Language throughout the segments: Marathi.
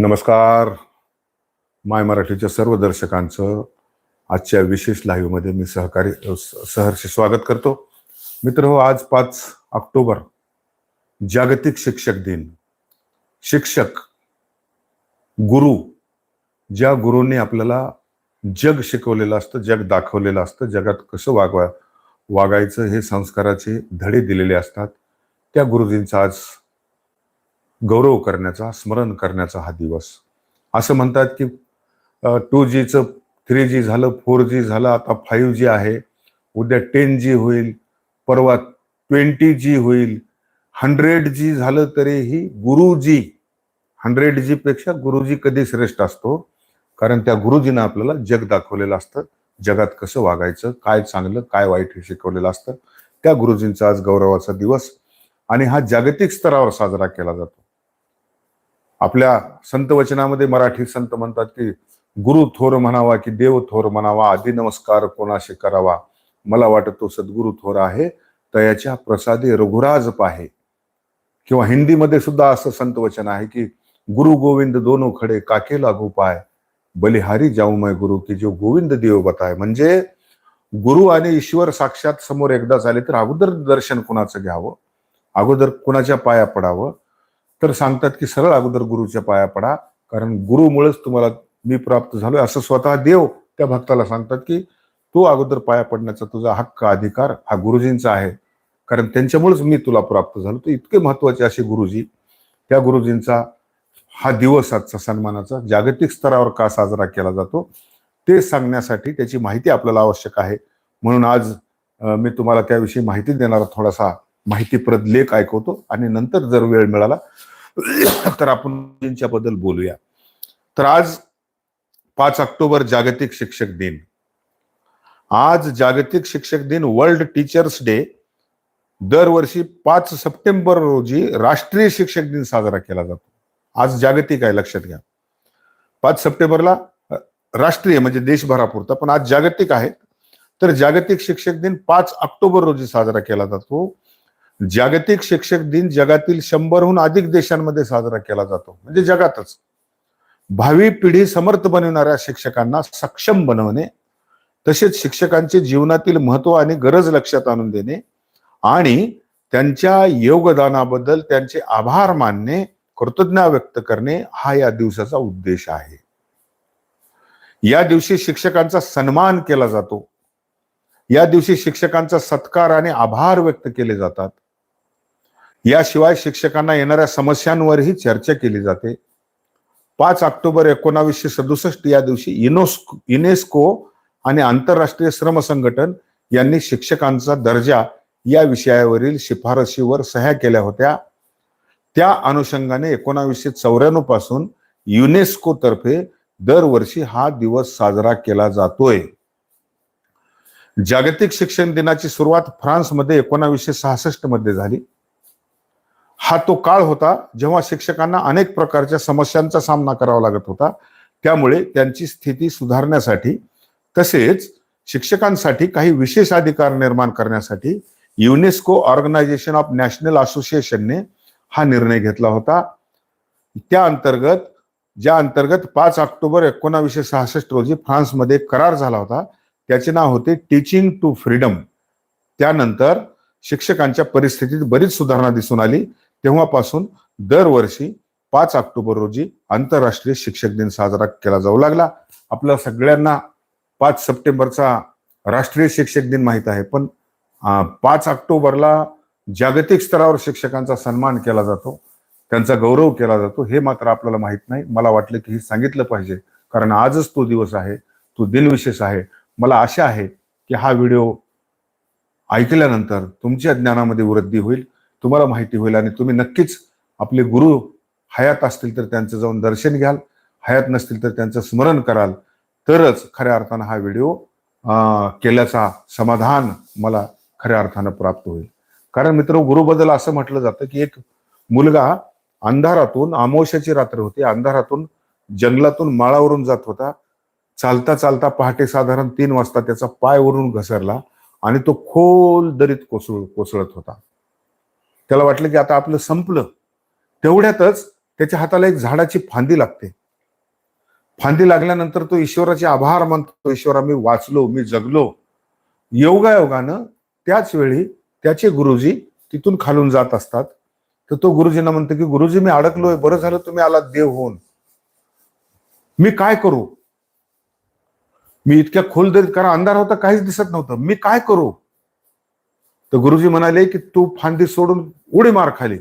नमस्कार. माय मराठीच्या सर्व दर्शकांचं आजच्या विशेष लाईव्हमध्ये मी सहकारी स- सहर्ष स्वागत करतो. मित्र हो आज पाच ऑक्टोबर जागतिक शिक्षक दिन. शिक्षक गुरु ज्या गुरुंनी आपल्याला जग शिकवलेलं असतं जग दाखवलेलं असतं जगात कसं वागवा वागायचं हे संस्काराचे धडे दिलेले असतात त्या गुरुजींचा आज गौरव करण्याचा स्मरण करण्याचा हा दिवस. असं म्हणतात की टू जीचं थ्री जी झालं फोर जी झालं आता फाईव्ह जी आहे. उद्या टेन जी होईल परवा ट्वेंटी जी होईल. हंड्रेड जी झालं तरीही गुरुजी हंड्रेड जी पेक्षा गुरुजी कधी श्रेष्ठ असतो? कारण त्या गुरुजीनं आपल्याला जग दाखवलेलं असतं. जगात कसं वागायचं काय चांगलं काय वाईट हे शिकवलेलं असतं. त्या गुरुजींचा आज गौरवाचा दिवस. आणि हा जागतिक स्तरावर साजरा केला जातो. आपल्या संत वचनामध्ये मराठी संत म्हणतात की गुरु थोर म्हणावा की देव थोर म्हणावा आधी नमस्कार कोणाशी करावा. मला वाटत तो सद्गुरु थोर आहे तयाच्या प्रसादे रघुराज पाहे. किंवा हिंदीमध्ये सुद्धा असं संत वचन आहे की गुरु गोविंद दोनो खडे काके लागू पाय. बलिहारी जाऊ मय गुरु की जो गोविंद देव बताय. म्हणजे गुरु आणि ईश्वर साक्षात समोर एकदा झाले तर अगोदर दर्शन कुणाचं घ्यावं? अगोदर कुणाच्या पाया पडावं? तर सांगतात की सरळ अगोदर गुरुच्या पाया पडा कारण गुरुमुळेच तुम्हाला मी प्राप्त झालोय असं स्वतः देव त्या भक्ताला सांगतात की तू अगोदर पाया पडण्याचा तुझा हक्क अधिकार हा गुरुजींचा आहे. कारण त्यांच्यामुळेच मी तुला प्राप्त झालो. तर इतके महत्त्वाचे असे गुरुजी त्या गुरुजींचा हा दिवस आजचा सन्मानाचा जागतिक स्तरावर का साजरा केला जातो ते सांगण्यासाठी त्याची माहिती आपल्याला आवश्यक आहे. म्हणून आज मी तुम्हाला त्याविषयी माहिती देणारा थोडासा माहितीप्रद लेख ऐकवतो आणि नंतर जर वेळ मिळाला तर आपण त्यांच्याबद्दल बोलूया. तर आज पाच ऑक्टोबर जागतिक शिक्षक दिन. आज जागतिक शिक्षक दिन वर्ल्ड टीचर्स डे. दरवर्षी पाच सप्टेंबर रोजी राष्ट्रीय शिक्षक दिन साजरा केला जातो. आज जागतिक आहे लक्षात घ्या. पाच सप्टेंबरला राष्ट्रीय म्हणजे देशभरापुरता पण आज जागतिक आहे. तर जागतिक शिक्षक दिन पाच ऑक्टोबर रोजी साजरा केला जातो. जागतिक शिक्षक दिन जगातील शंभरहून अधिक देशांमध्ये साजरा केला जातो. म्हणजे जगातच. भावी पिढी समर्थ बनवणाऱ्या शिक्षकांना सक्षम बनवणे तसेच शिक्षकांचे जीवनातील महत्त्व आणि गरज लक्षात आणून देणे आणि त्यांच्या योगदानाबद्दल त्यांचे आभार मानणे कृतज्ञता व्यक्त करणे हा या दिवसाचा उद्देश आहे. या दिवशी शिक्षकांचा सन्मान केला जातो. या दिवशी शिक्षकांचा सत्कार आणि आभार व्यक्त केले जातात. याशिवाय शिक्षकांना येणाऱ्या समस्यांवरही चर्चा केली जाते. पाच ऑक्टोबर एकोणावीसशे सदुसष्ट या दिवशी युनेस्को युनेस्को आणि आंतरराष्ट्रीय श्रम संघटन यांनी शिक्षकांचा दर्जा या विषयावरील शिफारशीवर सह्या केल्या होत्या. त्या अनुषंगाने एकोणावीसशे चौऱ्याण्णवपासून युनेस्को तर्फे दरवर्षी हा दिवस साजरा केला जातोय. जागतिक शिक्षण दिनाची सुरुवात फ्रान्समध्ये एकोणावीसशे सहासष्टमध्ये झाली. हा तो काळ होता जेव्हा शिक्षकांना अनेक प्रकारच्या समस्यांचा सामना करावा लागत होता. त्यामुळे त्यांची स्थिती सुधारण्यासाठी तसेच शिक्षकांसाठी काही विशेष अधिकार निर्माण करण्यासाठी युनेस्को ऑर्गनायझेशन ऑफ नॅशनल असोसिएशनने हा निर्णय घेतला होता. त्या अंतर्गत ज्या अंतर्गत पाच ऑक्टोबर एकोणावीसशे सहासष्ट रोजी फ्रान्समध्ये करार झाला होता त्याचे नाव होते टीचिंग टू फ्रीडम. त्यानंतर शिक्षकांच्या परिस्थितीत बरीच सुधारणा दिसून आली. तेव्हापासून दरवर्षी पाच ऑक्टोबर रोजी आंतरराष्ट्रीय शिक्षक दिन साजरा केला जाऊ लागला. आपल्या सगळ्यांना पाच सप्टेंबरचा राष्ट्रीय शिक्षक दिन माहीत आहे पण पाच ऑक्टोबरला जागतिक स्तरावर शिक्षकांचा सन्मान केला जातो त्यांचा गौरव केला जातो हे मात्र आपल्याला माहीत नाही. मला वाटलं की हे सांगितलं पाहिजे कारण आजच तो दिवस आहे तो दिनविशेष आहे. मला आशा आहे की हा व्हिडिओ ऐकल्यानंतर तुमच्या ज्ञानामध्ये वृद्धी होईल. तुम्हाला माहिती होईल आणि तुम्ही नक्कीच आपले गुरु हयात असतील तर त्यांचं जाऊन दर्शन घ्याल हयात नसतील तर त्यांचं स्मरण कराल. तरच खऱ्या अर्थानं हा व्हिडिओ केल्याचा समाधान मला खऱ्या अर्थानं प्राप्त होईल. कारण मित्र गुरुबद्दल असं म्हटलं जातं की एक मुलगा अंधारातून आमोशाची रात्र होती. अंधारातून जंगलातून माळावरून जात होता. चालता चालता पहाटे साधारण तीन वाजता त्याचा पाय वरून घसरला आणि तो खोल दरीत कोसळ कोसळत होता. त्याला वाटलं की आता आपलं संपलं. तेवढ्यातच त्याच्या हाताला एक झाडाची फांदी लागते. फांदी लागल्यानंतर तो ईश्वराचे आभार मानतो. ईश्वरा मी वाचलो मी जगलो. योगायोगानं त्याच वेळी त्याचे गुरुजी तिथून खालून जात असतात. तर तो गुरुजींना म्हणतो की गुरुजी मी अडकलोय. बरं झालं तुम्ही आला देव होऊन. मी काय करू? मी इतक्या खोल दरीत कारण अंधार होता काहीच दिसत नव्हतं. मी काय करू? तर गुरुजी म्हणाले की तू फांदी सोडून उडी मार खाली.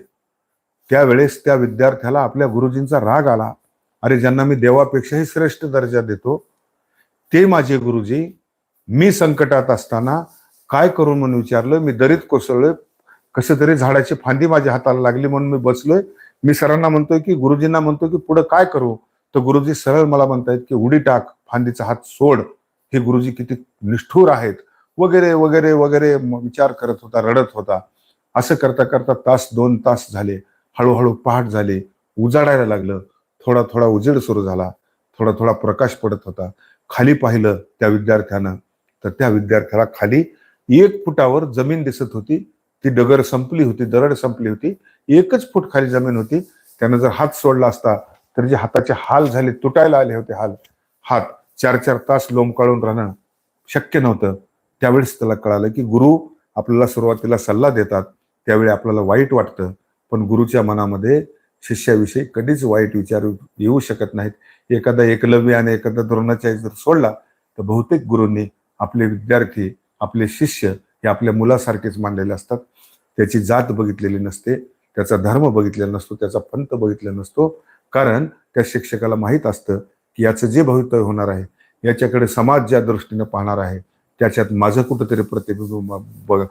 त्यावेळेस त्या विद्यार्थ्याला आपल्या गुरुजींचा राग आला. अरे ज्यांना मी देवापेक्षाही श्रेष्ठ दर्जा देतो ते माझे गुरुजी मी संकटात असताना काय करून म्हणून विचारलं मी दरीत कोसळलोय कसं तरी झाडाची फांदी माझ्या हाताला लागली म्हणून मी बसलोय. मी सरांना म्हणतोय की गुरुजींना म्हणतोय की पुढे काय करू? तर गुरुजी सरळ मला म्हणतायत की उडी टाक फांदीचा हात सोड. हे गुरुजी किती निष्ठूर आहेत. वगैरे वगैरे वगैरे विचार करत होता रडत होता. असं करता करता तास दोन तास झाले. हळूहळू पहाट झाले. उजाडायला लागलं. थोडा थोडा उजेड सुरू झाला. थोडा थोडा प्रकाश पडत होता. खाली पाहिलं त्या विद्यार्थ्यानं. तर त्या विद्यार्थ्याला खाली एक फुटावर जमीन दिसत होती. ती डगर संपली होती दरड संपली होती. एकच फूट खाली जमीन होती. त्यानं जर हात सोडला असता तर जे हाताचे हाल झाले तुटायला आले होते हाल. हात चार चार तास लोंबकाळून राहणं शक्य नव्हतं. त्यावेळेस त्याला कळालं की गुरु आपल्याला सुरुवातीला सल्ला देतात त्यावेळी आपल्याला वाईट वाटतं. पण गुरुच्या मनामध्ये शिष्याविषयी कधीच वाईट विचार येऊ शकत नाहीत. एखादा एकलव्य आणि एखादा द्रोणाचार्य जर सोडला तर बहुतेक गुरूंनी आपले विद्यार्थी आपले शिष्य हे आपल्या मुलासारखेच मानलेले असतात. त्याची जात बघितलेली नसते त्याचा धर्म बघितलेला नसतो त्याचा पंथ बघितलेला नसतो. कारण त्या शिक्षकाला माहीत असतं की याचं जे भवितव्य होणार आहे याच्याकडे समाज ज्या दृष्टीने पाहणार आहे त्याच्यात माझं कुठंतरी प्रतिबिंब ब-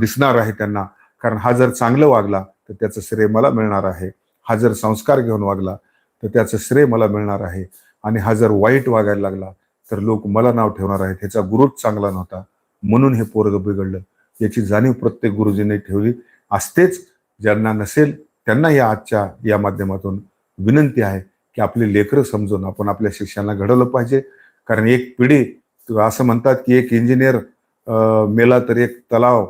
दिसणार आहे त्यांना. कारण हा जर चांगलं वागला तर त्याचं श्रेय मला मिळणार आहे. हा जर संस्कार घेऊन वागला तर त्याचं श्रेय मला मिळणार आहे. आणि हा जर वाईट वागायला लागला तर लोक मला नाव ठेवणार आहेत. ह्याचा गुरुच चांगला नव्हता. म्हणून हे पोरग बिघडलं. याची जाणीव प्रत्येक गुरुजीने ठेवली असतेच. ज्यांना नसेल त्यांना या आजच्या या माध्यमातून विनंती आहे की आपली लेकरं समजून आपण आपल्या शिक्षणाला घडवलं पाहिजे. कारण एक पिढी असं म्हणतात की एक इंजिनियर मेला तर एक तलाव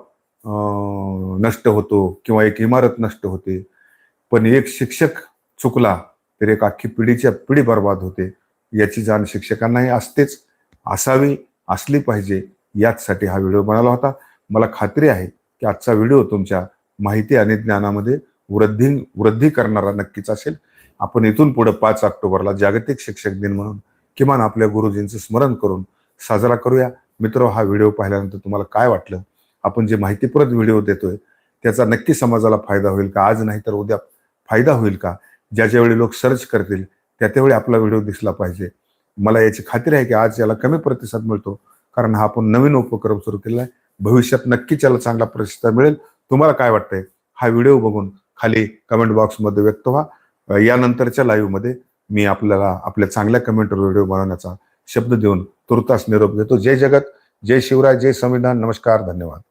नष्ट होतो किंवा एक इमारत नष्ट होते. पण एक शिक्षक चुकला तर एक अख्खी पिढीच्या पिढी बर्बाद होते. याची जाण शिक्षकांनाही असतेच. असावी असली पाहिजे याचसाठी हा व्हिडिओ बनवला होता. मला खात्री आहे की आजचा व्हिडिओ तुमच्या माहिती आणि ज्ञानामध्ये वृद्धी वृद्धी करणारा नक्कीच असेल. आपण इथून पुढे पाच ऑक्टोबरला जागतिक शिक्षक दिन म्हणून किमान आपल्या गुरुजींचं स्मरण करून साजरा करूया. मित्र हा व्हिडिओ पाहिल्यानंतर तुम्हाला काय वाटलं? आपण जे माहितीपूरक व्हिडिओ देतोय त्याचा नक्की समाजाला फायदा होईल का? आज नाही तर उद्या फायदा होईल का? ज्या ज्यावेळी लोक सर्च करतील त्या त्यावेळी आपला व्हिडिओ दिसला पाहिजे. मला याची खात्री आहे की आज याला कमी प्रतिसाद मिळतो कारण हा आपण नवीन उपक्रम सुरू केला आहे. भविष्यात नक्कीच याला चांगला प्रतिसाद मिळेल. तुम्हाला काय वाटतंय? हा व्हिडिओ बघून खाली कमेंट बॉक्समध्ये व्यक्त व्हा. यानंतरच्या लाईव्हमध्ये मी आपल्याला आपल्या चांगल्या कमेंटवर व्हिडिओ बनवण्याचा शब्द देऊन तुर्तास निरोप घेतो. जय जगत जय शिवराय जय संविधान. नमस्कार धन्यवाद.